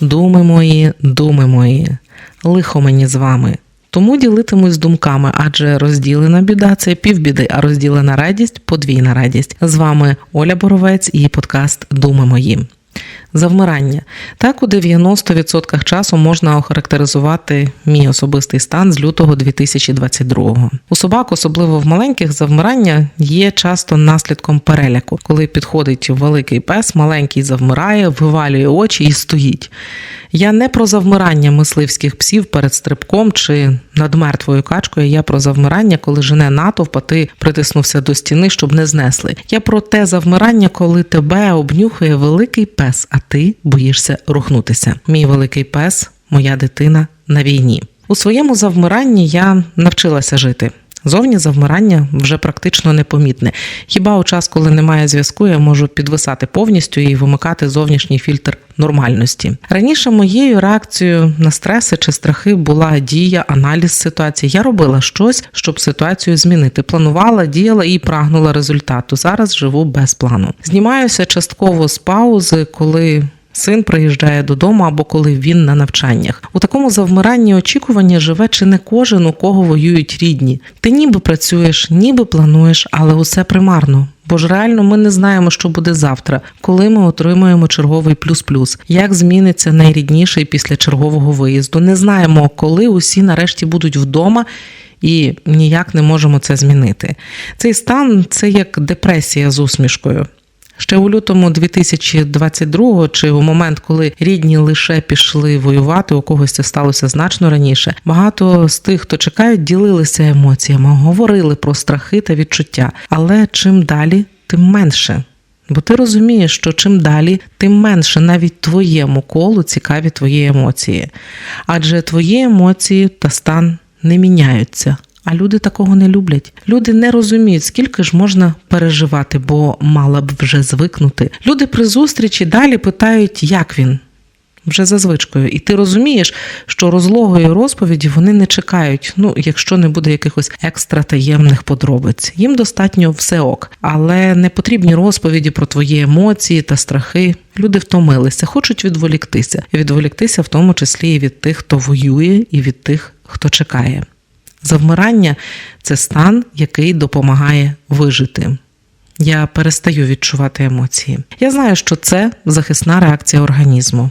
Думи мої, думи мої, лихо мені з вами. Тому ділитимусь думками, адже розділена біда це півбіди, а розділена радість подвійна радість. З вами Оля Боровець і подкаст Думи мої. Завмирання. Так у 90% часу можна охарактеризувати мій особистий стан з лютого 2022-го. У собак, особливо в маленьких, завмирання є часто наслідком переляку, коли підходить великий пес, маленький завмирає, вивалює очі і стоїть. Я не про завмирання мисливських псів перед стрибком чи над мертвою качкою. Я про завмирання, коли жене натовп, а ти притиснувся до стіни, щоб не знесли. Я про те завмирання, коли тебе обнюхує великий пес, а ти боїшся рухнутися. Мій великий пес, моя дитина на війні. У своєму завмиранні я навчилася жити. Зовні завмирання вже практично непомітне. Хіба у час, коли немає зв'язку, я можу підвисати повністю і вимикати зовнішній фільтр нормальності. Раніше моєю реакцією на стреси чи страхи була дія, аналіз ситуації. Я робила щось, щоб ситуацію змінити. Планувала, діяла і прагнула результату. Зараз живу без плану. Знімаюся частково з паузи, коли. Син приїжджає додому або коли він на навчаннях. У такому завмиранні очікування живе чи не кожен, у кого воюють рідні. Ти ніби працюєш, ніби плануєш, але усе примарно. Бо ж реально ми не знаємо, що буде завтра, коли ми отримаємо черговий плюс-плюс, як зміниться найрідніший після чергового виїзду. Не знаємо, коли усі нарешті будуть вдома. І ніяк не можемо це змінити. Цей стан це як депресія з усмішкою. Ще у лютому 2022-го, чи у момент, коли рідні лише пішли воювати, у когось це сталося значно раніше. Багато з тих, хто чекають, ділилися емоціями, говорили про страхи та відчуття. Але чим далі, тим менше. Бо ти розумієш, що чим далі, тим менше навіть твоєму колу цікаві твої емоції. Адже твої емоції та стан не міняються. А люди такого не люблять. Люди не розуміють, скільки ж можна переживати, бо мала б вже звикнути. Люди при зустрічі далі питають, як він. Вже за звичкою, і ти розумієш, що розлогої розповіді вони не чекають, ну якщо не буде якихось екстра таємних подробиць. Їм достатньо все ок, але не потрібні розповіді про твої емоції та страхи. Люди втомилися, хочуть відволіктися, відволіктися в тому числі і від тих, хто воює, і від тих, хто чекає. Завмирання це стан, який допомагає вижити. Я перестаю відчувати емоції. Я знаю, що це захисна реакція організму.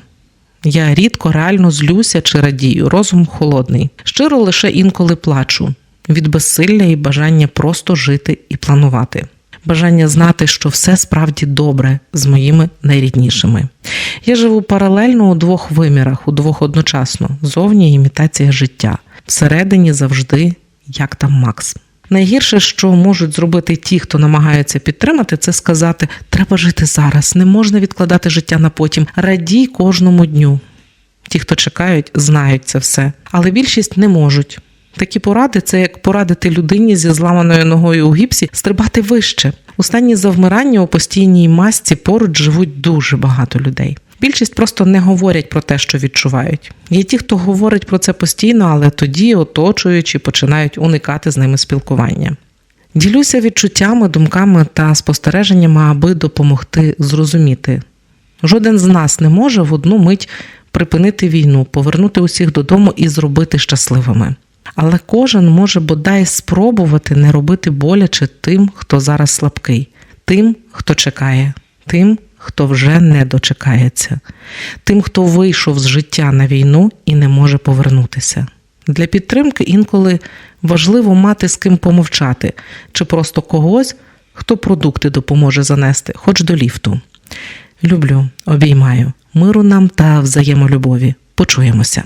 Я рідко реально злюся чи радію, розум холодний. Щиро лише інколи плачу від безсилля і бажання просто жити і планувати. Бажання знати, що все справді добре з моїми найріднішими. Я живу паралельно у двох вимірах, у двох одночасно зовні імітація життя всередині завжди як там Макс. Найгірше, що можуть зробити ті, хто намагається підтримати, це сказати: треба жити зараз, не можна відкладати життя на потім. Радій кожному дню. Ті, хто чекають, знають це все, але більшість не можуть. Такі поради це як порадити людині зі зламаною ногою у гіпсі стрибати вище. У стані завмирання у постійній масці поруч живуть дуже багато людей. Більшість просто не говорять про те, що відчувають. Є ті, хто говорить про це постійно, але тоді, оточуючи, починають уникати з ними спілкування. Ділюся відчуттями, думками та спостереженнями, аби допомогти зрозуміти. Жоден з нас не може в одну мить припинити війну, повернути усіх додому і зробити щасливими. Але кожен може бодай спробувати не робити боляче тим, хто зараз слабкий, тим, хто чекає, тим, хто вже не дочекається, тим, хто вийшов з життя на війну і не може повернутися. Для підтримки інколи важливо мати з ким помовчати, чи просто когось, хто продукти допоможе занести, хоч до ліфту. Люблю, обіймаю, миру нам та взаємолюбові. Почуємося.